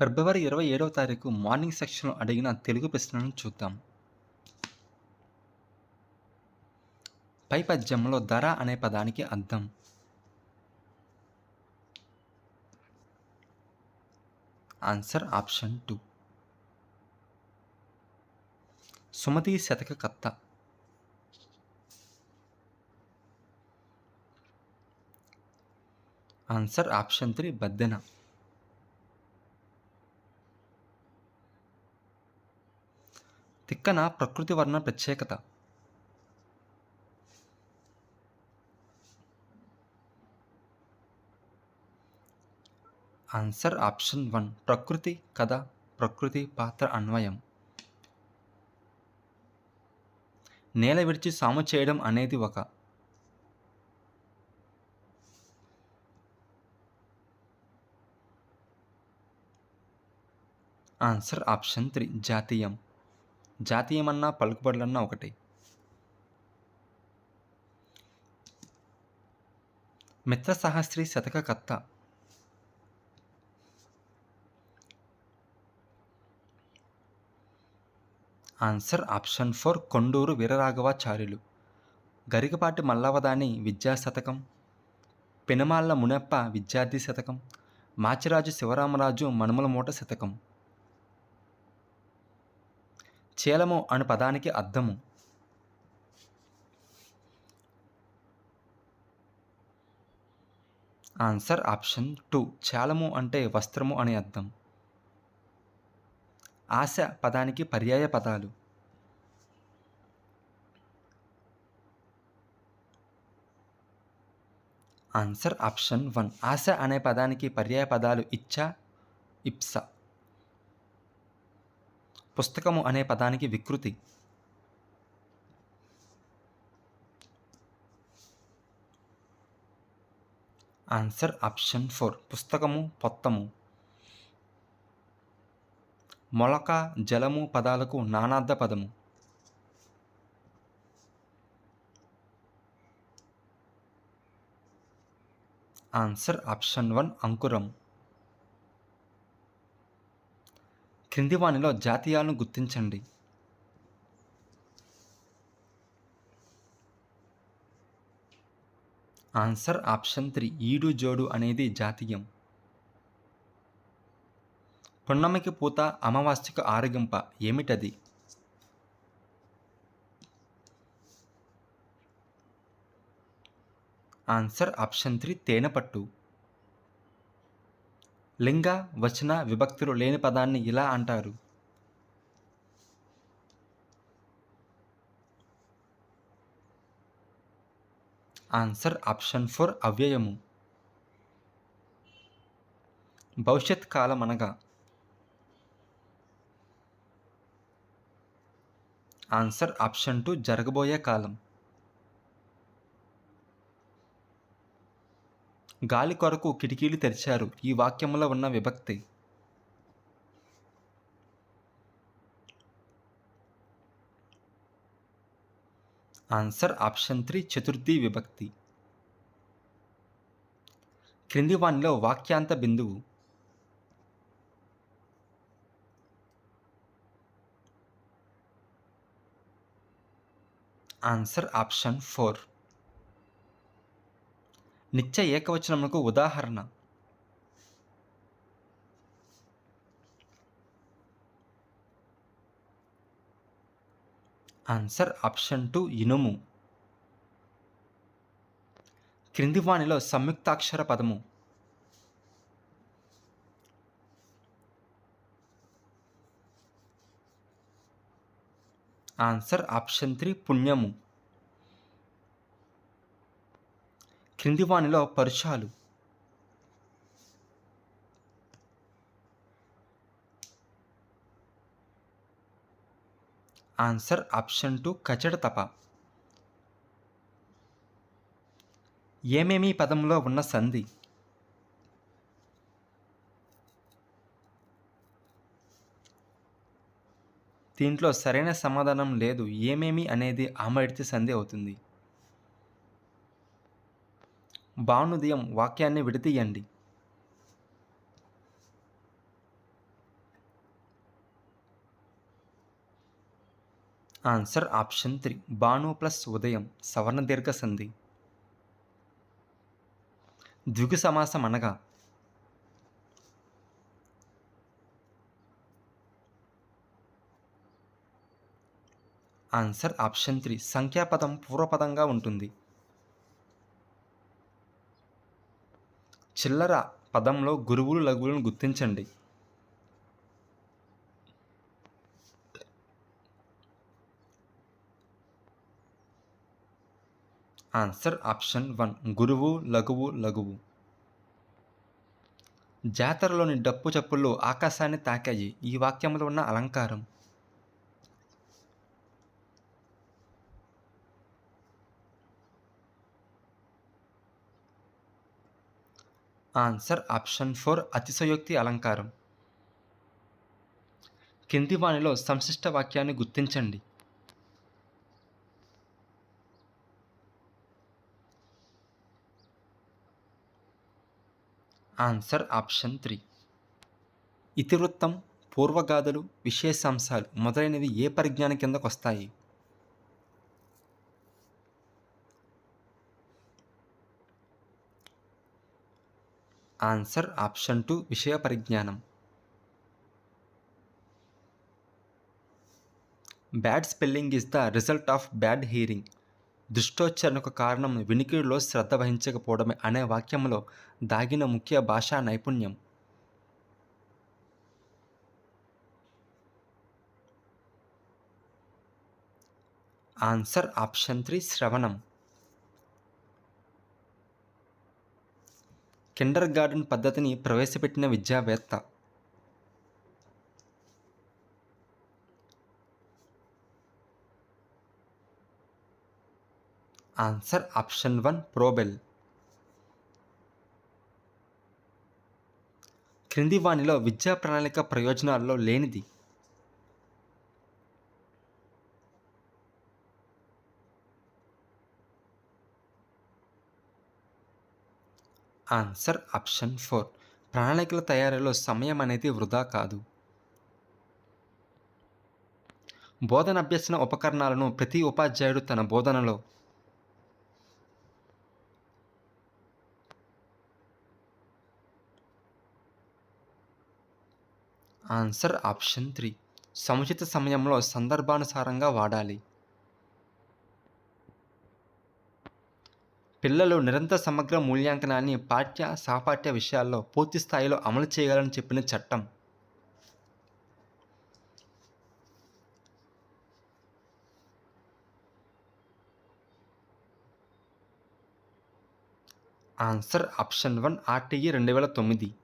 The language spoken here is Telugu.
ఫిబ్రవరి ఇరవై ఏడవ తారీఖు మార్నింగ్ సెక్షన్లో అడిగిన తెలుగు ప్రశ్నలను చూద్దాం. పై పద్యంలో ధర అనే పదానికి అర్థం. Answer option two. సుమతి శతక కత్త answer option three Baddena. Tikkana ప్రకృతి వర్ణ ప్రత్యేకత. ఆన్సర్ ఆప్షన్ వన్ ప్రకృతి కథ ప్రకృతి పాత్ర అన్వయం. నేల విడిచి సాము చేయడం అనేది ఒక. ఆన్సర్ ఆప్షన్ త్రీ జాతీయం. జాతీయమన్నా పలుకుబడులన్నా ఒకటి. మిత్ర సహస్రి శతక కత్త answer option four Konduru Veeraraghavacharyulu. Garikapati మల్లవదాని విద్యా శతకం పెనుమాళ్ళ మునప్ప విద్యార్థి శతకం. మాచిరాజు శివరామరాజు మనుమల మూట శతకం. చీలము అను పదానికి అర్థము. Answer option two. చాలము అంటే వస్త్రము అని అర్థం. ఆశ పదానికి పర్యాయ పదాలు. Answer option one. ఆశ అనే పదానికి పర్యాయ పదాలు ఇచ్చ ఇప్స. పుస్తకము అనే పదానికి వికృతి. ఆన్సర్ ఆప్షన్ ఫోర్ పుస్తకము పొత్తము. మొలక జలము పదాలకు నానార్థ పదము. ఆన్సర్ ఆప్షన్ వన్ అంకురం. క్రింది వాణిలో జాతీయాలను గుర్తించండి. ఆన్సర్ ఆప్షన్ త్రీ ఈడు జోడు అనేది జాతీయం. పున్నమికి పూత అమావాస్యకు ఆరగింప ఏమిటది? ఆన్సర్ ఆప్షన్ త్రీ తేనెపట్టు. లింగ వచన విభక్తులు లేని పదాన్ని ఇలా అంటారు. ఆన్సర్ ఆప్షన్ ఫోర్ అవ్యయము. భవిష్యత్ కాలం అనగా? ఆన్సర్ ఆప్షన్ టూ జరగబోయే కాలం. గాలి కొరకు కిటికీలు తెరిచారు. ఈ వాక్యంలో ఉన్న విభక్తి. ఆన్సర్ ఆప్షన్ త్రీ చతుర్థి విభక్తి. క్రింది వానిలో వాక్యాంత బిందువు. ఆన్సర్ ఆప్షన్ ఫోర్ నిత్య ఏకవచనములకు ఉదాహరణ. ఆన్సర్ ఆప్షన్ టు ఇనుము. క్రింది వాణిలో సంయుక్తాక్షర పదము. ఆన్సర్ ఆప్షన్ త్రీ పుణ్యము. క్రింది వానిలో పరుషాలు ఆన్సర్ ఆప్షన్ టు కచడ తప. ఏమేమి పదంలో ఉన్న సంధి? దీంట్లో సరైన సమాధానం లేదు. ఏమేమి అనేది ఆమడితే సంధి అవుతుంది? భానుదయం వాక్యాన్ని విడతీయండి. Answer option three. Banu plus ఉదయం సవర్ణ దీర్ఘ సంధి ద్విగు సమాసం అనగా ఆన్సర్ ఆప్షన్ త్రీ. సంఖ్యాపదం పూర్వపదంగా ఉంటుంది. చిల్లర పదంలో గురువులు లఘువులను గుర్తించండి. ఆన్సర్ ఆప్షన్ వన్ గురువు లఘువు లఘువు. జాతరలోని డప్పు చప్పుళ్ళు ఆకాశాన్ని తాకాయి. ఈ వాక్యంలో ఉన్న అలంకారం. ఆన్సర్ ఆప్షన్ ఫోర్ అతిశయోక్తి అలంకారం. కింది వాణిలో సంశిష్ట వాక్యాన్ని గుర్తించండి. Answer option three. ఇతివృత్తం పూర్వగాథలు విశేషాంశాలు మొదలైనవి ఏ పరిజ్ఞానం కిందకు వస్తాయి ఆన్సర్ ఆప్షన్ టూ విషయ పరిజ్ఞానం. Bad spelling is the result of bad hearing. దుష్టోచ్చరణకు కారణం వినికిడిలో శ్రద్ధ వహించకపోవడమే అనే వాక్యంలో దాగిన ముఖ్య భాషా నైపుణ్యం. ఆన్సర్ ఆప్షన్ త్రీ శ్రవణం. కిండర్ గార్డెన్ పద్ధతిని ప్రవేశపెట్టిన విద్యావేత్త. Answer option one Froebel. క్రింది వాణిలో విద్యా ప్రణాళిక ప్రయోజనాల్లో లేనిది. Answer option four. ప్రణాళికల తయారీలో సమయం అనేది వృధా కాదు. బోధన అభ్యసన ఉపకరణాలను ప్రతి ఉపాధ్యాయుడు తన బోధనలో ఆన్సర్ ఆప్షన్ త్రీ. సముచిత సమయంలో సందర్భానుసారంగా వాడాలి. పిల్లలు నిరంతర సమగ్ర మూల్యాంకనాన్ని పాఠ్య సహపాఠ్య విషయాల్లో పూర్తి స్థాయిలో అమలు చేయాలని చెప్పిన చట్టం. ఆన్సర్ ఆప్షన్ వన్ ఆర్టీఈ రెండు వేల తొమ్మిది.